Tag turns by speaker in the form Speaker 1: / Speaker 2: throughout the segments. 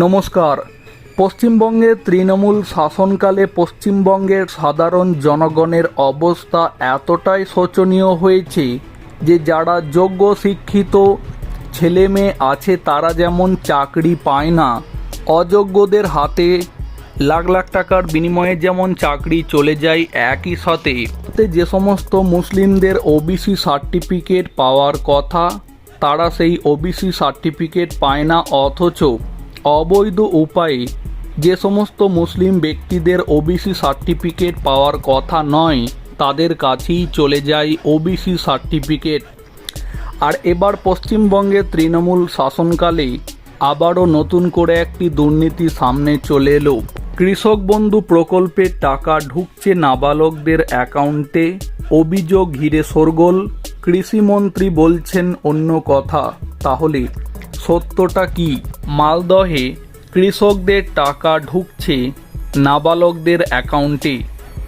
Speaker 1: নমস্কার। পশ্চিমবঙ্গের তৃণমূল শাসনকালে পশ্চিমবঙ্গের সাধারণ জনগণের অবস্থা এতটাই শোচনীয় হয়েছে যে যারা যোগ্য শিক্ষিত ছেলে মেয়ে আছে তারা যেমন চাকরি পায় না, অযোগ্যদের হাতে লাখ লাখ টাকার বিনিময়ে যেমন চাকরি চলে যায় একই সাথে। যে সমস্ত মুসলিমদের ওবিসি সার্টিফিকেট পাওয়ার কথা, তারা সেই ওবিসি সার্টিফিকেট পায় না, অথচ অবৈধ উপায়ে যে সমস্ত মুসলিম ব্যক্তিদের ওবিসি সার্টিফিকেট পাওয়ার কথা নয়, তাদের কাছেই চলে যায় ওবিসি সার্টিফিকেট। আর এবার পশ্চিমবঙ্গের তৃণমূল শাসনকালে আবারও নতুন করে একটি দুর্নীতি সামনে চলে এলো। কৃষক বন্ধু প্রকল্পের টাকা ঢুকছে নাবালকদের অ্যাকাউন্টে, অভিযোগ ঘিরে সরগোল। কৃষিমন্ত্রী বলছেন অন্য কথা, তাহলে সত্যটা কি? মালদহে কৃষকদের টাকা ঢুকছে নাবালকদের অ্যাকাউন্টে।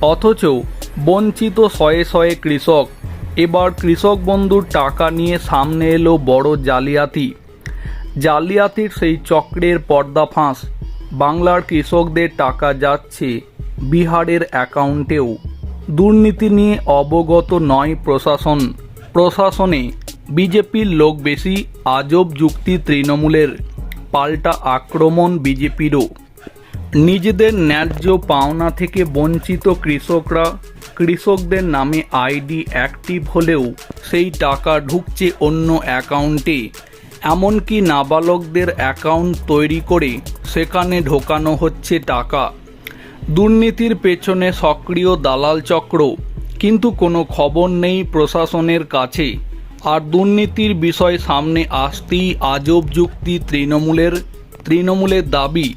Speaker 1: অথচ বঞ্চিত শয়ে শয়ে কৃষক। এবার কৃষক বন্ধুর টাকা নিয়ে সামনে এলো বড় জালিয়াতি। জালিয়াতির সেই চক্রের পর্দাফাঁস বাংলার কৃষকদের টাকা যাচ্ছে বিহারের অ্যাকাউন্টেও। দুর্নীতি নিয়ে অবগত নয় প্রশাসন। প্রশাসনে বিজেপির লোক বেশি আজব যুক্তি তৃণমূলের। পাল্টা আক্রমণ বিজেপিরও। নিজেদের ন্যায্য পাওনা থেকে বঞ্চিত কৃষকরা, কৃষকদের নামে আইডি অ্যাক্টিভ হলেও সেই টাকা ঢুকছে অন্য অ্যাকাউন্টে। এমনকি নাবালকদের অ্যাকাউন্ট তৈরি করে সেখানে ঢোকানো হচ্ছে টাকা। দুর্নীতির পেছনে সক্রিয় দালাল চক্র। কিন্তু কোনো খবর নেই প্রশাসনের কাছে। আর দুর্নীতির বিষয় সামনে আসতেই আজব যুক্তি তৃণমূলের তৃণমূলের দাবি।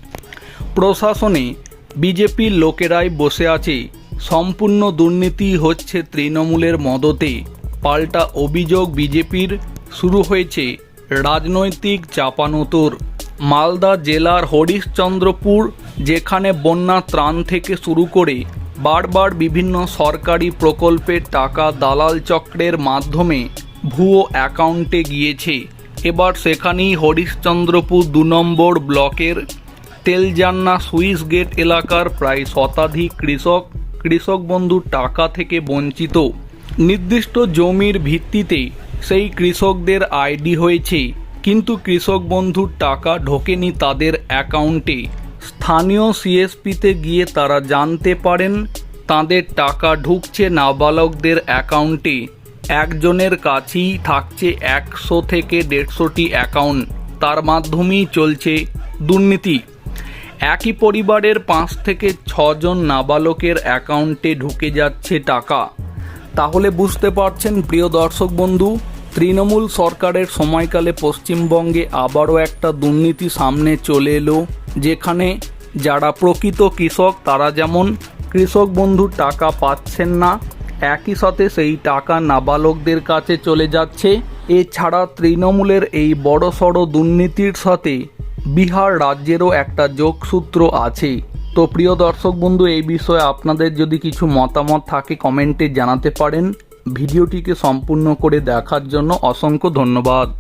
Speaker 1: প্রশাসনে বিজেপির লোকেরাই বসে আছে। সম্পূর্ণ দুর্নীতি হচ্ছে তৃণমূলের মদতে। পাল্টা অভিযোগ বিজেপির। শুরু হয়েছে রাজনৈতিক চাপানোতর। মালদা জেলার হরিশ্চন্দ্রপুর, যেখানে বন্যা ত্রাণ থেকে শুরু করে বারবার বিভিন্ন সরকারি প্রকল্পের টাকা দালাল চক্রের মাধ্যমে ভুয়ো অ্যাকাউন্টে গিয়েছে। এবার সেখানেই হরিশ্চন্দ্রপুর দু নম্বর ব্লকের তেলজান্না সুইস গেট এলাকার প্রায় শতাধিক কৃষক কৃষক বন্ধুর টাকা থেকে বঞ্চিত। নির্দিষ্ট জমির ভিত্তিতে সেই কৃষকদের আইডি হয়েছে, কিন্তু কৃষক বন্ধুর টাকা ঢোকেনি তাদের অ্যাকাউন্টে। স্থানীয় সিএসপিতে গিয়ে তারা জানতে পারেন, তাদের টাকা ঢুকছে নাবালকদের অ্যাকাউন্টে। একজনের কাছেই থাকছে একশো থেকে দেড়শোটি অ্যাকাউন্ট। তার মাধ্যমেই চলছে দুর্নীতি। একই পরিবারের পাঁচ থেকে ছজন নাবালকের অ্যাকাউন্টে ঢুকে যাচ্ছে টাকা। তাহলে বুঝতে পারছেন, প্রিয় দর্শক বন্ধু, তৃণমূল সরকারের সময়কালে পশ্চিমবঙ্গে আবারও একটা দুর্নীতি সামনে চলে এলো, যেখানে যারা প্রকৃত কৃষক, তারা যেমন কৃষক বন্ধুর টাকা পাচ্ছেন না একই সাথে সেই টাকা নাবালকদের কাছে চলে যাচ্ছে। এছাড়া তৃণমূলের এই বড় সড় দুর্নীতির সাথে বিহার রাজ্যেরও একটা যোগসূত্র আছে। তো প্রিয় দর্শক বন্ধু, এই বিষয়ে আপনাদের যদি কিছু মতামত থাকে, কমেন্টে জানাতে পারেন। ভিডিওটিকে সম্পূর্ণ করে দেখার জন্য অসংখ্য ধন্যবাদ।